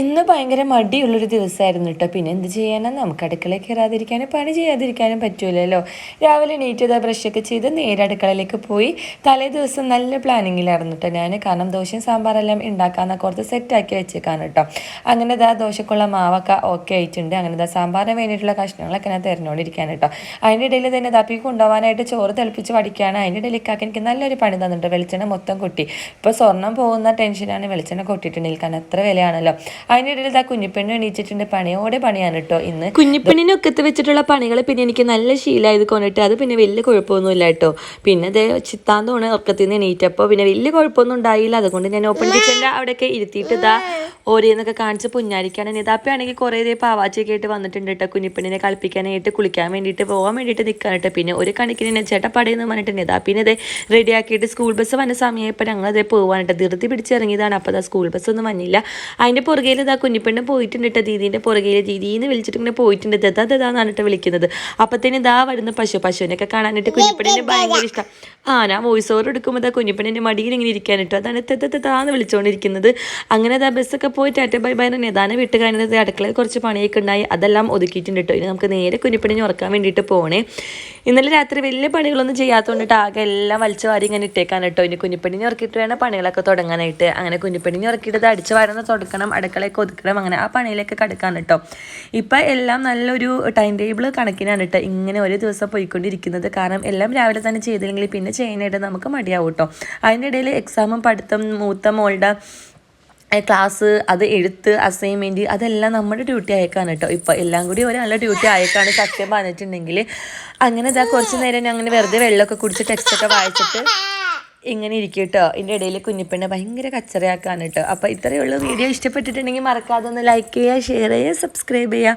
ഇന്ന് ഭയങ്കര മടിയുള്ളൊരു ദിവസമായിരുന്നു കേട്ടോ പിന്നെ എന്ത് ചെയ്യാനാണ് നമുക്ക് അടുക്കളയിൽ കയറാതിരിക്കാനും പണി ചെയ്യാതിരിക്കാനും പറ്റൂലല്ലോ. രാവിലെ നീറ്റ് ചെയ്ത ബ്രഷൊക്കെ ചെയ്ത് നേരെ അടുക്കളയിലേക്ക് പോയി. തലേ ദിവസം നല്ല പ്ലാനിങ്ങിലായിരുന്നു കേട്ടോ ഞാൻ കാരണം ദോശയും സാമ്പാറെല്ലാം ഉണ്ടാക്കാമെന്നൊക്കെ ഓർത്ത് സെറ്റാക്കി വെച്ചേക്കാണ് കേട്ടോ അങ്ങനെ ഇതാ ദോശക്കുള്ള മാവൊക്കെ ഓക്കെ ആയിട്ടുണ്ട്. അങ്ങനെ ഇതാ സാമ്പാറിന് വേണ്ടിയിട്ടുള്ള കഷ്ണങ്ങളൊക്കെ ഞാൻ തിരഞ്ഞുകൊണ്ടിരിക്കാൻ കേട്ടോ അതിന്റെ ഇടയിൽ തന്നെ തപ്പി കൊണ്ടുപോകാനായിട്ട് ചോറ് തിളപ്പിച്ച് പഠിക്കുകയാണ് അതിന്റെ ഇടയിൽ ഇക്കാക്ക് എനിക്ക് നല്ലൊരു പണി തന്നിട്ടുണ്ട്. വെളിച്ചെണ്ണ മൊത്തം കൊട്ടി. ഇപ്പോൾ സ്വർണം പോകുന്ന ടെൻഷനാണ് വെളിച്ചെണ്ണ കൊട്ടിയിട്ടുണ്ടെങ്കിൽ കാരണം എത്ര വിലയാണല്ലോ. അതിനിടയിൽ ഇതാ കുഞ്ഞിപ്പെണ്ണ് എണീച്ചിട്ടുണ്ട് പണിയോടെ പണിയാണ് കേട്ടോ ഇന്ന്. കുഞ്ഞിപ്പെണ്ണിനൊക്കത്ത് വെച്ചിട്ടുള്ള പണികൾ പിന്നെ എനിക്ക് നല്ല ശീലമായത് കൊണ്ടിട്ട് അത് പിന്നെ വലിയ കുഴപ്പമൊന്നുമില്ല കേട്ടോ പിന്നെ അതേ ചിത്താന്തമാണ് ഉറക്കത്തിൽ നിന്ന് എണീറ്റപ്പോൾ പിന്നെ വലിയ കുഴപ്പമൊന്നും ഉണ്ടായില്ല. അതുകൊണ്ട് ഞാൻ ഓപ്പൺ കിച്ചന്റെ അവിടെയൊക്കെ ഇരുത്തിയിട്ട് ഇതാ ഓരോന്നൊക്കെ കാണിച്ച് പുഞ്ഞാരിക്കാണ്. നിതാപ്പയാണെങ്കിൽ കുറേ ഇതേ പാവാച്ചയൊക്കെ ആയിട്ട് വന്നിട്ടുണ്ട് കേട്ടോ കുഞ്ഞിപ്പെണ്ണിനെ കളിപ്പിക്കാനായിട്ട് കുളിക്കാൻ വേണ്ടിയിട്ട് പോകാൻ വേണ്ടിയിട്ട് നിൽക്കാൻ കേട്ടോ പിന്നെ ഒരു കണക്കിന് ചേട്ടാ പടയെന്ന് പറഞ്ഞിട്ട് നിതാപ്പിനെ ഇതേ റെഡിയാക്കിയിട്ട് സ്കൂൾ ബസ് വന്ന സമയപ്പോൾ ഞങ്ങൾ അതേ പോകാനായിട്ട് ധൃതി പിടിച്ചിറങ്ങിയതാണ് അപ്പോൾ സ്കൂൾ ബസ് ഒന്നും വന്നില്ല. അതിന്റെ പുറകെ ഇതാ കുഞ്ഞിപ്പെണ്ണ് പോയിട്ടുണ്ട് കേട്ടോ ദീദീന്റെ പുറകെ ദീദീന്ന് വിളിച്ചിട്ട് ഇങ്ങനെ പോയിട്ടുണ്ട് ദതാ ദതാന്നാണ് കേട്ടോ വിളിക്കുന്നത്. അപ്പത്തേന് ഇതാ വരുന്ന പശു. പശുവിനൊക്കെ കാണാനായിട്ട് കുഞ്ഞിപ്പെണ്ണിന് ഭയങ്കര ഇഷ്ടം. ആ ഞാൻ വോയിസ് ഓവർ എടുക്കുമ്പോൾ ഇതാ കുഞ്ഞിപ്പെണ്ണിന്റെ മടിയിൽ ഇങ്ങനെ ഇരിക്കാൻ കേട്ടോ അതാണ് തെത്താന്ന് വിളിച്ചുകൊണ്ടിരിക്കുന്നത് അങ്ങനെ ഇതാ ബസ്സൊക്കെ പോയി ടാറ്റ ബൈ ബൈ നിതാനം വിട്ട് കഴിഞ്ഞത് അടുക്കളയിൽ കുറച്ച് പണിയൊക്കെ ഉണ്ടായി. അതെല്ലാം ഒതുക്കിയിട്ടുണ്ട് കേട്ടോ ഇനി നമുക്ക് നേരെ കുഞ്ഞിപ്പെണ്ണിനെ ഉറക്കാൻ വേണ്ടിയിട്ട് പോകണേ ഇന്നലെ രാത്രി വലിയ പണികളൊന്നും ചെയ്യാത്തതുകൊണ്ടിട്ട് ആകെ എല്ലാം വലിച്ചു വാരി ഇങ്ങനെ ഇട്ടേക്കാൻ കേട്ടോ ഇനി കുഞ്ഞിപ്പെണ്ണിനെ ഉറക്കിയിട്ട് വേണം പണികളൊക്കെ തുടങ്ങാനായിട്ട്. അങ്ങനെ കുഞ്ഞിപ്പെണ്ണിനെ ഉറക്കിയിട്ട് അടിച്ചു വാരുന്ന തുടക്കണം. അടുക്കളയൊക്കെ ഒതുക്കണം. അങ്ങനെ ആ പണിയിലേക്ക് കടക്കാൻ കേട്ടോ ഇപ്പം എല്ലാം നല്ലൊരു ടൈം ടേബിൾ കണക്കിനാണ് കേട്ടോ ഇങ്ങനെ ഒരു ദിവസം പോയിക്കൊണ്ടിരിക്കുന്നത്. കാരണം എല്ലാം രാവിലെ തന്നെ ചെയ്തില്ലെങ്കിൽ പിന്നെ ചെയ്യാനായിട്ട് നമുക്ക് മടിയാവും കേട്ടോ അതിന്റെ ഇടയിൽ എക്സാമും പഠിത്തം മൂത്ത മോളുടെ ക്ലാസ് അത് എഴുത്ത് അസൈൻമെന്റ് അതെല്ലാം നമ്മുടെ ഡ്യൂട്ടി അയക്കാണ് കേട്ടോ ഇപ്പോൾ എല്ലാം കൂടി ഒരാളുടെ ഡ്യൂട്ടി അയക്കാണ് സത്യം പറഞ്ഞിട്ടുണ്ടെങ്കിൽ. അങ്ങനെ ഇതാ കുറച്ച് നേരം ഞാൻ അങ്ങനെ വെറുതെ വെള്ളമൊക്കെ കുടിച്ച് ടെക്സ്റ്റൊക്കെ വായിച്ചിട്ട് ഇങ്ങനെ ഇരിക്കും കേട്ടോ ഇതിന്റെ ഇടയിൽ കുഞ്ഞിപ്പെണ്ണെ ഭയങ്കര കച്ചറയാക്കാണ് കേട്ടോ. അപ്പോൾ ഇത്രയേ ഉള്ളൂ. വീഡിയോ ഇഷ്ടപ്പെട്ടിട്ടുണ്ടെങ്കിൽ മറക്കാതെ ഒന്ന് ലൈക്ക് ചെയ്യുക ഷെയർ ചെയ്യുക സബ്സ്ക്രൈബ് ചെയ്യുക.